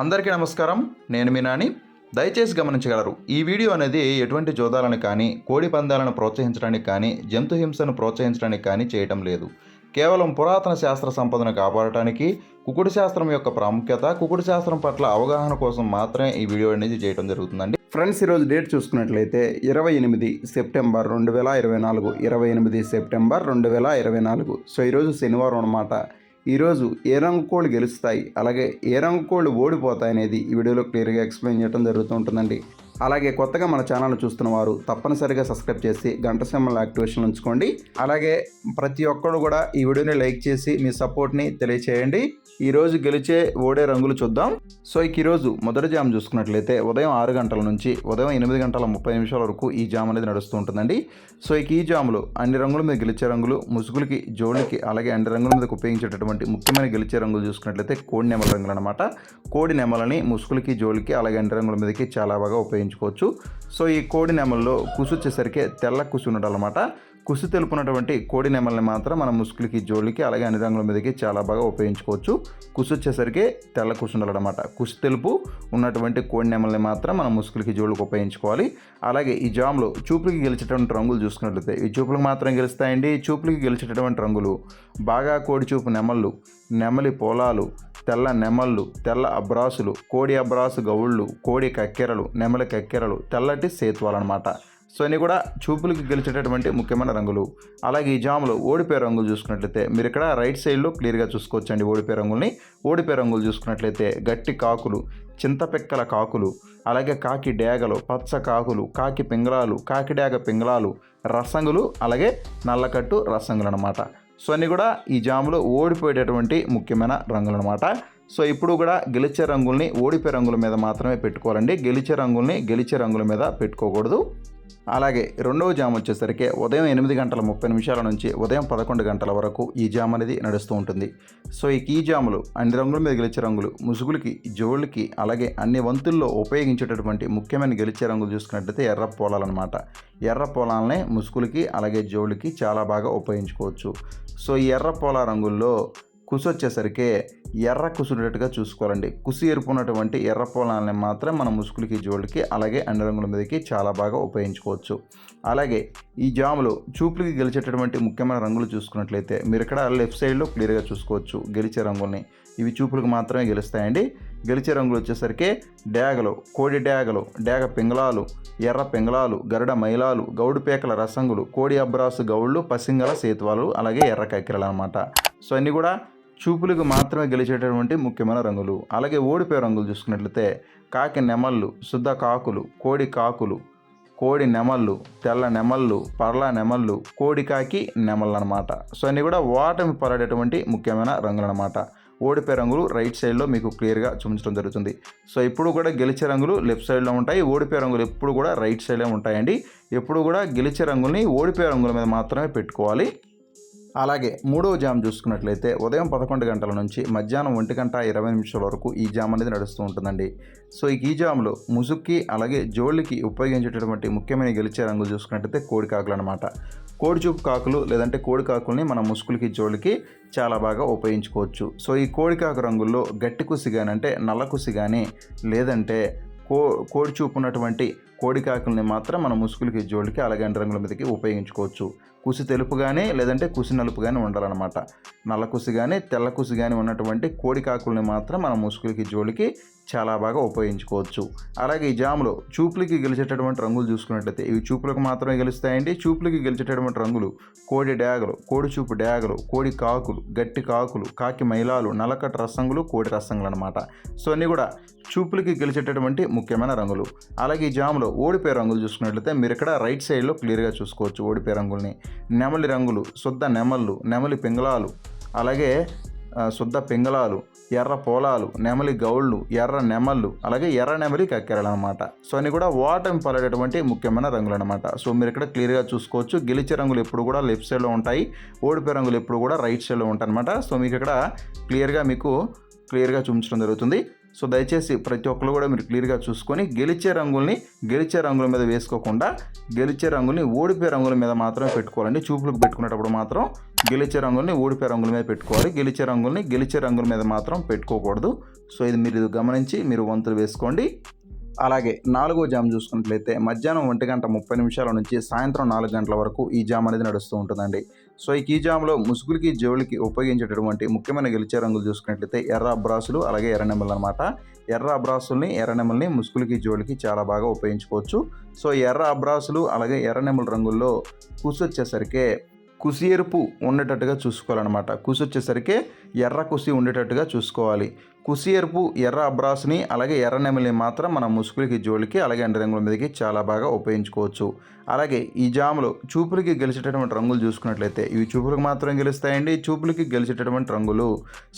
అందరికీ నమస్కారం. నేను మీ నాని. దయచేసి గమనించగలరు ఈ వీడియో అనేది ఎటువంటి జోదాలను కానీ కోడి పందాలను ప్రోత్సహించడానికి కానీ జంతు హింసను ప్రోత్సహించడానికి కానీ చేయటం లేదు. కేవలం పురాతన శాస్త్ర సంపదను కాపాడటానికి కుకుడు శాస్త్రం యొక్క ప్రాముఖ్యత కుకుడు శాస్త్రం పట్ల అవగాహన కోసం మాత్రమే ఈ వీడియో అనేది చేయడం జరుగుతుందండి. ఫ్రెండ్స్ ఈరోజు డేట్ చూసుకున్నట్లయితే ఇరవై ఎనిమిది సెప్టెంబర్ రెండు వేల ఇరవై నాలుగు ఇరవై ఎనిమిది సెప్టెంబర్ రెండు వేల ఇరవై నాలుగు. సో ఈరోజు శనివారం అనమాట ఈరోజు ఏ రంగు కోళ్ళు గెలుస్తాయి? అలాగే ఏ రంగు కోళ్ళు ఓడిపోతాయి అనేది ఈ వీడియోలో క్లియర్గా ఎక్స్ప్లెయిన్ చేయడం జరుగుతూ ఉంటుందండి. అలాగే కొత్తగా మన ఛానల్ చూస్తున్న వారు తప్పనిసరిగా సబ్స్క్రైబ్ చేసి గంట సింబల్ యాక్టివేషన్ ఉంచుకోండి. అలాగే ప్రతి ఒక్కరు కూడా ఈ వీడియోని లైక్ చేసి మీ సపోర్ట్ని తెలియచేయండి. ఈరోజు గెలిచే ఓడే రంగులు చూద్దాం. సో ఇక ఈరోజు మొదటి జామ్ చూసుకున్నట్లయితే ఉదయం ఆరు గంటల నుంచి ఉదయం ఎనిమిది గంటల ముప్పై నిమిషాల వరకు ఈ జామ్ అనేది నడుస్తూ ఉంటుందండి. సో ఇక ఈ జాములు అన్ని రంగుల మీద గెలిచే రంగులు ముసుగులకి జోళ్ళకి అలాగే అన్ని రంగుల మీద ఉపయోగించేటటువంటి ముఖ్యమైన గెలిచే రంగులు చూసుకున్నట్లయితే కోడి నెమల రంగులు అనమాట కోడి నెమలని ముసుగులకి జోళ్ళకి అలాగే అన్ని రంగుల మీదకి చాలా బాగా ఉపయోగించుకోవచ్చు. సో ఈ కోడి నెమల్లో కుసు వచ్చేసరికి తెల్ల కుసు ఉండాలన్నమాట కుసు తెలుపునటువంటి కోడి నెమల్ని మాత్రం మన ముసుగులకి జోలికి అలాగే అన్ని రంగుల మీదకి చాలా బాగా ఉపయోగించుకోవచ్చు. కుసు వచ్చేసరికి తెల్ల కుసు ఉండాలన్నమాట. కుసు తెలుపు ఉన్నటువంటి కోడి నెమల్ని మాత్రం మన ముసుగులకి జోళ్ళకి ఉపయోగించుకోవాలి. అలాగే ఈ జామ్లో చూపులకి గెలిచేటువంటి రంగులు చూసుకున్నట్లయితే ఈ చూపులకు మాత్రం గెలుస్తాయండి. చూపులకి గెలిచేటటువంటి రంగులు బాగా కోడి చూపు నెమళ్ళు నెమలి పొలాలు తెల్ల నెమళ్ళు తెల్ల అబ్రాసులు కోడి అబ్రాసు గౌళ్ళు కోడి కక్కెరలు నెమలి కక్కెరలు తెల్లటి సేతువాలు అనమాట సో ఇవి కూడా చూపులకు గెలిచేటటువంటి ముఖ్యమైన రంగులు. అలాగే ఈ జాములో ఓడిపోయే రంగులు చూసుకున్నట్లయితే మీరు ఇక్కడ రైట్ సైడ్లో క్లియర్గా చూసుకోవచ్చండి ఓడిపోయే రంగుల్ని. ఓడిపోయే రంగులు చూసుకున్నట్లయితే గట్టి కాకులు చింతపెక్కల కాకులు అలాగే కాకి డేగలు పచ్చ కాకులు కాకి పింగళాలు కాకి డేగ పింగళాలు రసంగులు అలాగే నల్లకట్టు రసంగులు అనమాట సో అన్నీ కూడా ఈ జాములో ఓడిపోయేటటువంటి ముఖ్యమైన రంగులు అనమాట సో ఇప్పుడు కూడా గెలిచే రంగుల్ని ఓడిపోయే రంగుల మీద మాత్రమే పెట్టుకోవాలండి. గెలిచే రంగుల్ని గెలిచే రంగుల మీద పెట్టుకోకూడదు. అలాగే రెండవ జామ్ వచ్చేసరికి ఉదయం ఎనిమిది గంటల ముప్పై నిమిషాల నుంచి ఉదయం పదకొండు గంటల వరకు ఈ జామ్ అనేది నడుస్తూ ఉంటుంది. సో ఈ కీ జాములు అన్ని రంగుల మీద గెలిచే రంగులు ముసుగులకి జోళ్ళకి అలాగే అన్ని వంతుల్లో ఉపయోగించేటటువంటి ముఖ్యమైన గెలిచే రంగులు చూసుకున్నట్లయితే ఎర్ర పొలాలన్నమాట. ఎర్ర పొలాలనే ముసుగులకి అలాగే జోళ్ళకి చాలా బాగా ఉపయోగించుకోవచ్చు. సో ఈ ఎర్ర పొల రంగుల్లో కుసు వచ్చేసరికి ఎర్ర కుసునేటట్టుగా చూసుకోవాలండి. కుసి ఎరుపు ఉన్నటువంటి ఎర్ర పొలాలని మాత్రం మన ముసుగులకి జోళ్ళకి అలాగే అన్ని రంగుల మీదకి చాలా బాగా ఉపయోగించుకోవచ్చు. అలాగే ఈ జాములో చూపులకి గెలిచేటటువంటి ముఖ్యమైన రంగులు చూసుకున్నట్లయితే మీరు ఇక్కడ లెఫ్ట్ సైడ్లో క్లియర్గా చూసుకోవచ్చు గెలిచే రంగుల్ని. ఇవి చూపులకు మాత్రమే గెలుస్తాయండి. గెలిచే రంగులు వచ్చేసరికి డేగలు కోడి డేగలు డేగ పింగళాలు ఎర్ర పింగళాలు గరుడ మైలాలు గౌడు పేకల రసంగులు కోడి అబ్రాసు గౌళ్ళు పసింగల సేతువాలు అలాగే ఎర్ర కక్కెరలు అనమాట సో అన్నీ కూడా చూపులకు మాత్రమే గెలిచేటటువంటి ముఖ్యమైన రంగులు. అలాగే ఓడిపోయే రంగులు చూసుకున్నట్లయితే కాకి నెమళ్ళు శుద్ధ కాకులు కోడి కాకులు కోడి నెమళ్ళు తెల్ల నెమళ్ళు పర్ల నెమళ్ళు కోడి కాకి నెమళ్ళు అనమాట సో అన్నీ కూడా ఓటమి పడేటటువంటి ముఖ్యమైన రంగులు అనమాట ఓడిపోయే రంగులు రైట్ సైడ్లో మీకు క్లియర్గా చూపించడం జరుగుతుంది. సో ఇప్పుడు కూడా గెలిచే రంగులు లెఫ్ట్ సైడ్లో ఉంటాయి. ఓడిపోయే రంగులు ఎప్పుడు కూడా రైట్ సైడ్లో ఉంటాయండి. ఎప్పుడు కూడా గెలిచే రంగుల్ని ఓడిపోయే రంగుల మీద మాత్రమే పెట్టుకోవాలి. అలాగే మూడవ జామ్ చూసుకున్నట్లయితే ఉదయం పదకొండు గంటల నుంచి మధ్యాహ్నం ఒంటి గంట ఇరవై నిమిషాల వరకు ఈ జామ్ అనేది నడుస్తూ ఉంటుందండి. సో ఈ జామ్లో ముసుక్కి అలాగే జోళ్ళకి ఉపయోగించేటటువంటి ముఖ్యమైన గెలిచే రంగులు చూసుకున్నట్లయితే కోడి కాకులు అనమాట కోడిచూపు కాకులు లేదంటే కోడి కాకుల్ని మన ముసుగులకి జోళ్ళకి చాలా బాగా ఉపయోగించుకోవచ్చు. సో ఈ కోడి కాకు రంగుల్లో గట్టి కుసి కానీ అంటే నల్ల కుసి కానీ లేదంటే కో కోడి చూపు ఉన్నటువంటి కోడి కాకుల్ని మాత్రం మన ముసుగులకి జోళ్ళకి అలాగే రంగుల మీదకి ఉపయోగించుకోవచ్చు. కుసి తెలుపు కానీ లేదంటే కుసి నలుపు కానీ ఉండాలన్నమాట. నల్ల కుసి కానీ తెల్ల కుసి కానీ ఉన్నటువంటి కోడి కాకుల్ని మాత్రం మన ముసుగులకి జోళ్ళకి చాలా బాగా ఉపయోగించుకోవచ్చు. అలాగే ఈ జాములో చూపులకి గెలిచేటటువంటి రంగులు చూసుకున్నట్లయితే ఇవి చూపులకు మాత్రమే గెలుస్తాయండి. చూపులకి గెలిచేటటువంటి రంగులు కోడి డ్యాగలు కోడి చూపు డ్యాగలు కోడి కాకులు గట్టి కాకులు కాకి మైలాలు నలకట రసంగులు కోడి రసంగులు అనమాట సో అన్నీ కూడా చూపులకి గెలిచేటటువంటి ముఖ్యమైన రంగులు. అలాగే ఈ జాములో ఓడిపోయే రంగులు చూసుకున్నట్లయితే మీరు ఇక్కడ రైట్ సైడ్లో క్లియర్గా చూసుకోవచ్చు ఓడిపోయే రంగుల్ని. నెమలి రంగులు శుద్ధ నెమళ్ళు నెమలి పింగళాలు అలాగే శుద్ధ పింగళాలు ఎర్ర పోలాలు నెమలి గౌళ్ళు ఎర్ర నెమళ్ళు అలాగే ఎర్ర నెమలి కక్కెరలు అనమాట సో అన్ని కూడా వాటర్ పలడేటువంటి ముఖ్యమైన రంగులు అనమాట సో మీరు ఇక్కడ క్లియర్గా చూసుకోవచ్చు. గెలిచే రంగులు ఎప్పుడు కూడా లెఫ్ట్ సైడ్లో ఉంటాయి. ఓడిపోయే రంగులు ఎప్పుడు కూడా రైట్ సైడ్లో ఉంటాయి అనమాట సో మీకు ఇక్కడ క్లియర్గా మీకు క్లియర్గా చూపించడం జరుగుతుంది. సో దయచేసి ప్రతి ఒక్కరు కూడా మీరు క్లియర్గా చూసుకొని గెలిచే రంగుల్ని గెలిచే రంగుల మీద వేసుకోకుండా గెలిచే రంగుల్ని ఓడిపోయే రంగుల మీద మాత్రమే పెట్టుకోవాలండి. చూపులకు పెట్టుకునేటప్పుడు మాత్రం గెలిచే రంగుల్ని ఓడిపోయే రంగుల మీద పెట్టుకోవాలి. గెలిచే రంగుల్ని గెలిచే రంగుల మీద మాత్రం పెట్టుకోకూడదు. సో ఇది మీరు గమనించి మీరు వంతులు వేసుకోండి. అలాగే నాలుగో జామ్ చూసుకున్నట్లయితే మధ్యాహ్నం ఒంటి గంట ముప్పై నిమిషాల నుంచి సాయంత్రం నాలుగు గంటల వరకు ఈ జామ్ అనేది నడుస్తూ ఉంటుందండి. సో ఈ కీ జామ్లో ముసుగులకి జోలికి ఉపయోగించేటటువంటి ముఖ్యమైన గెలిచే రంగులు చూసుకున్నట్లయితే ఎర్ర అబ్రాసులు అలాగే ఎర్ర నెమ్మలు అనమాట ఎర్ర అబ్రాసుల్ని ఎర్ర నెమ్మల్ని ముసుగులకి జోలికి చాలా బాగా ఉపయోగించుకోవచ్చు. సో ఎర్ర అబ్రాసులు అలాగే ఎర్ర నెమ్మల రంగుల్లో కూర్చొచ్చేసరికి కుసి ఎరుపు ఉండేటట్టుగా చూసుకోవాలన్నమాట. కుసి వచ్చేసరికి ఎర్ర కుసి ఉండేటట్టుగా చూసుకోవాలి. కుసి ఎరుపు ఎర్ర అబ్రాస్ని అలాగే ఎర్ర నెమలిని మాత్రం మన ముసుగులకి జోలికి అలాగే ఎండ రంగుల మీదకి చాలా బాగా ఉపయోగించుకోవచ్చు. అలాగే ఈ జాములు చూపులకి గెలిచేటటువంటి రంగులు చూసుకున్నట్లయితే ఇవి చూపులకు మాత్రం గెలుస్తాయండి. చూపులకి గెలిచేటటువంటి రంగులు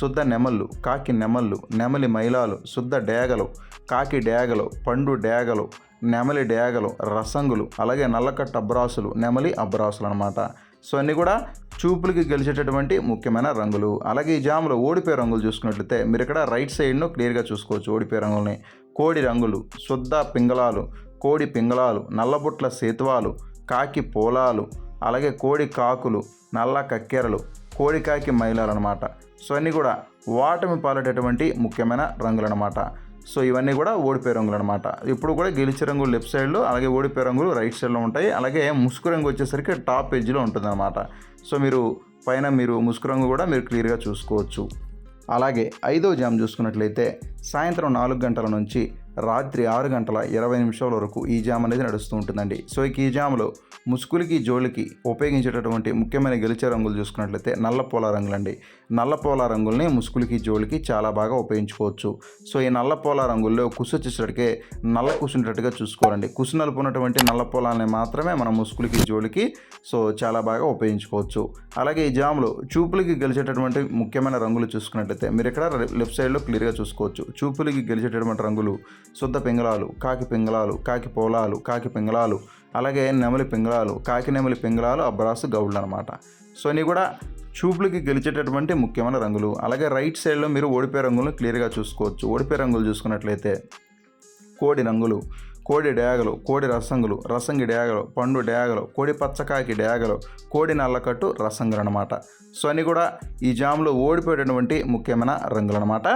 శుద్ధ నెమళ్ళు కాకి నెమళ్ళు నెమలి మైలాలు శుద్ధ డేగలు కాకి డేగలు పండు డేగలు నెమలి డేగలు రసంగులు అలాగే నల్లకట్ట అబ్రాసులు నెమలి అబ్రాసులు అనమాట సో అన్నీ కూడా చూపులకి గెలిచేటటువంటి ముఖ్యమైన రంగులు. అలాగే ఈ జాములో ఓడిపోయే రంగులు చూసుకున్నట్లయితే మీరు ఇక్కడ రైట్ సైడ్ను క్లియర్గా చూసుకోవచ్చు ఓడిపోయే రంగుల్ని. కోడి రంగులు శుద్ధ పింగళాలు కోడి పింగళాలు నల్లబుట్ల సేతువాలు కాకి పోలాలు అలాగే కోడి కాకులు నల్ల కక్కెరలు కోడి కాకి మైలాలు అనమాట సో అన్నీ కూడా వాటమి పాలేటటువంటి ముఖ్యమైన రంగులు అనమాట సో ఇవన్నీ కూడా ఓడిపోయే రంగులు అనమాట ఇప్పుడు కూడా గెలిచే రంగులు లెఫ్ట్ సైడ్లో అలాగే ఓడిపోయే రంగులు రైట్ సైడ్లో ఉంటాయి. అలాగే ముసుగు రంగు వచ్చేసరికి టాప్ ఎడ్జ్లో ఉంటుంది అనమాట సో మీరు పైన మీరు ముసుగు రంగు కూడా మీరు క్లియర్గా చూసుకోవచ్చు. అలాగే ఐదో జామ్ చూసుకున్నట్లయితే సాయంత్రం నాలుగు గంటల నుంచి రాత్రి ఆరు గంటల ఇరవై నిమిషాల వరకు ఈ జామ్ అనేది నడుస్తూ ఉంటుందండి. సో ఈ జామ్లో ముసుగులకి జోళ్ళకి ఉపయోగించేటటువంటి ముఖ్యమైన గెలిచే రంగులు చూసుకున్నట్లయితే నల్ల పూల రంగులండి. నల్ల పోల రంగుల్ని ముసుగులకి జోలికి చాలా బాగా ఉపయోగించుకోవచ్చు. సో ఈ నల్ల పోల రంగుల్లో కుసు వచ్చేసరికి నల్ల కుసునేటట్టుగా చూసుకోవాలండి కుసు నలుపున్నటువంటి నల్ల పొలాన్ని మాత్రమే మనం ముసుగులకి జోలికి సో చాలా బాగా ఉపయోగించుకోవచ్చు. అలాగే ఈ జాములు చూపులకి గెలిచేటటువంటి ముఖ్యమైన రంగులు చూసుకున్నట్లయితే మీరు ఇక్కడ లెఫ్ట్ సైడ్లో క్లియర్గా చూసుకోవచ్చు. చూపులకి గెలిచేటటువంటి రంగులు శుద్ధ పింగళాలు కాకి పింగళాలు కాకి పోలాలు కాకి పింగళాలు అలాగే నెమలి పింగళాలు కాకి నెమలి పింగళాలు అబ్రాసు గౌళ్ళు అనమాట సో ఇవి కూడా చూపులకి గెలిచేటటువంటి ముఖ్యమైన రంగులు. అలాగే రైట్ సైడ్లో మీరు ఓడిపోయే రంగులను క్లియర్గా చూసుకోవచ్చు. ఓడిపోయే రంగులు చూసుకున్నట్లయితే కోడి రంగులు కోడి డయాగలు కోడి రసంగులు రసంగి డయాగలు పండు డయాగలు కోడి పచ్చకాకి డయాగలు కోడి నల్లకట్టు రసంగులు అనమాట సో అని కూడా ఈ జామ్లో ఓడిపోయేటటువంటి ముఖ్యమైన రంగులు అనమాట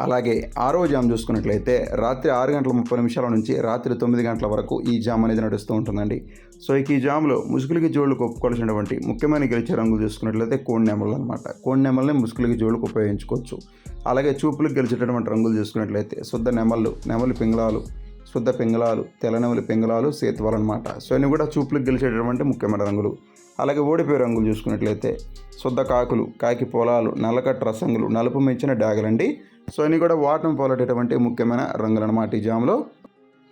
అలాగే ఆరో జామ్ చూసుకున్నట్లయితే రాత్రి ఆరు గంటల ముప్పై నిమిషాల నుంచి రాత్రి తొమ్మిది గంటల వరకు ఈ జామ్ అనేది నడుస్తూ ఉంటుందండి. సో ఇక ఈ జామ్లో ముసుగులకి జోళ్ళకు ఒప్పుకోవాల్సినటువంటి ముఖ్యమైన గెలిచే రంగులు చూసుకున్నట్లయితే కోడి నెమలు అనమాట కోడి నెమల్ని ముసుగులకి జోళ్ళకు ఉపయోగించుకోవచ్చు. అలాగే చూపులకు గెలిచేటటువంటి రంగులు చూసుకున్నట్లయితే శుద్ధ నెమళ్ళు నెమలి పింగళాలు శుద్ధ పింగళాలు తెల్లనెమలి పింగళాలు సేతువాలు అనమాట సో ఇవి కూడా చూపులకు గెలిచేటటువంటి ముఖ్యమైన రంగులు. అలాగే ఓడిపోయే రంగులు చూసుకున్నట్లయితే శుద్ధ కాకులు కాకి పొలాలు నల్లకట్ట రసంగులు నలుపు మించిన డాగలండి. సో అన్నీ కూడా వాటం పోలేటటువంటి ముఖ్యమైన రంగులు అన్నమాట ఈ జామ్లో.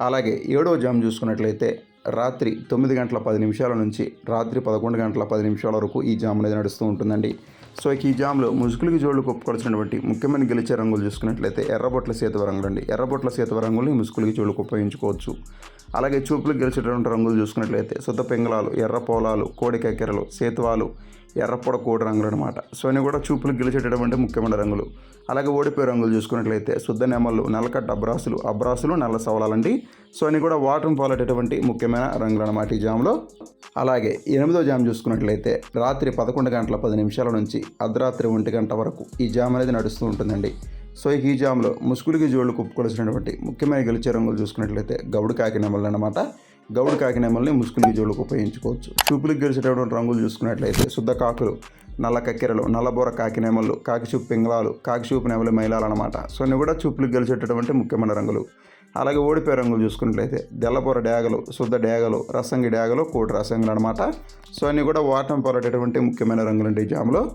అలాగే ఏడో జామ్ చూసుకున్నట్లయితే రాత్రి తొమ్మిది గంటల పది నిమిషాల నుంచి రాత్రి పదకొండు గంటల పది నిమిషాల వరకు ఈ జామ్ అనేది నడుస్తూ ఉంటుందండి. సో ఈ జామ్లో ముసుగులకి జోళ్ళు కొప్పుకొలిసినటువంటి ముఖ్యమైన గెలిచే రంగులు చూసుకున్నట్లయితే ఎర్రబొట్ల సేతువ రంగులు అండి. ఎర్రబొట్ల సేతువ రంగుల్ని ముసుగులకి జోళ్ళకు ఉపయోగించుకోవచ్చు అలాగే చూపులకు గెలిచేటువంటి రంగులు చూసుకున్నట్లయితే శుద్ధ పింగళాలు ఎర్ర పోలాలు కోడి కక్కెరలు సేతువాలు ఎర్రపొడ కోడి రంగులు అనమాట సో ఇవి కూడా చూపులు గెలిచేటటువంటి ముఖ్యమైన రంగులు. అలాగే ఓడిపోయే రంగులు చూసుకున్నట్లయితే శుద్ధ నెమళ్ళు నల్లకట్ట అబ్రాసులు అబ్రాసులు నల్ల సవలాలండి. సో అన్ని కూడా వాటర్ పాలేటటువంటి ముఖ్యమైన రంగులు అనమాట ఈ జామ్లో. అలాగే ఎనిమిదో జామ్ చూసుకున్నట్లయితే రాత్రి పదకొండు గంటల పది నిమిషాల నుంచి అర్ధరాత్రి ఒంటి గంట వరకు ఈ జామ్ అనేది నడుస్తూ ఉంటుందండి. సో ఈ జామ్లో ముసుగులకి జోళ్ళు కుప్పుకొలిసినటువంటి ముఖ్యమైన గెలిచే రంగులు చూసుకున్నట్లయితే గౌడు కాకి నెమళ్ళు అనమాట గౌడు కాకి నెమల్ని ముసుగులకి ఉపయోగించుకోవచ్చు. చూపులకు గెలిచేటటువంటి రంగులు చూసుకున్నట్లయితే శుద్ధ కాకులు నల్ల కక్కెరలు నల్లబోర కాకి కాకిచూపు పింగళాలు కాకిచూపు నెమలి మైలాలు అనమాట సో ఇవి కూడా చూపులకు గెలిచేటటువంటి ముఖ్యమైన రంగులు. అలాగే ఓడిపోయే రంగులు చూసుకున్నట్లయితే తెల్లబొర డేగలు శుద్ధ డేగలు రసంగి డేగలు కోటి రసంగులు అనమాట సో అన్నీ కూడా వాటం పొరటటువంటి ముఖ్యమైన రంగులు అండి జాములో.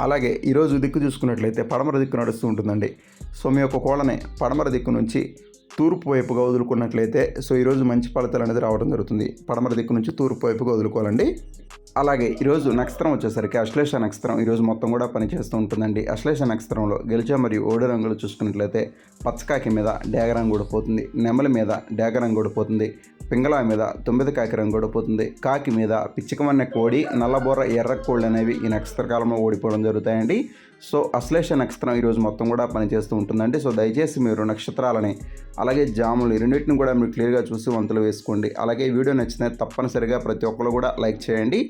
అలాగే ఈరోజు దిక్కు చూసుకున్నట్లయితే పడమర దిక్కు నడుస్తూ ఉంటుందండి. సో మీ యొక్క కోళ్ళని పడమర దిక్కు నుంచి తూర్పు వైపుగా వదులుకున్నట్లయితే సో ఈరోజు మంచి ఫలితాలు అనేది రావడం జరుగుతుంది. పడమర దిక్కు నుంచి తూర్పు వైపుగా వదులుకోవాలండి. అలాగే ఈరోజు నక్షత్రం వచ్చేసరికి అశ్లేష నక్షత్రం ఈరోజు మొత్తం కూడా పనిచేస్తూ ఉంటుందండి. అశ్లేష నక్షత్రంలో గెలిచే మరియు ఓడి రంగులు చూసుకున్నట్లయితే పచ్చకాకి మీద డేగ రంగు పోతుంది నెమలి మీద డేగ రంగు పోతుంది పింగళా మీద తొమ్మిది కాకి రంగు ఓడిపోతుంది కాకి మీద పిచ్చికమన్న కోడి నల్లబొర్ర ఎర్ర కోళ్ళు అనేవి ఈ నక్షత్రకాలంలో ఓడిపోవడం జరుగుతాయండి. సో అశ్లేష నక్షత్రం ఈరోజు మొత్తం కూడా పనిచేస్తూ ఉంటుందండి. సో దయచేసి మీరు నక్షత్రాలని అలాగే జాములు రెండింటిని కూడా మీరు క్లియర్గా చూసి వంతులు వేసుకోండి. అలాగే వీడియో నచ్చితే తప్పనిసరిగా ప్రతి ఒక్కరు కూడా లైక్ చేయండి.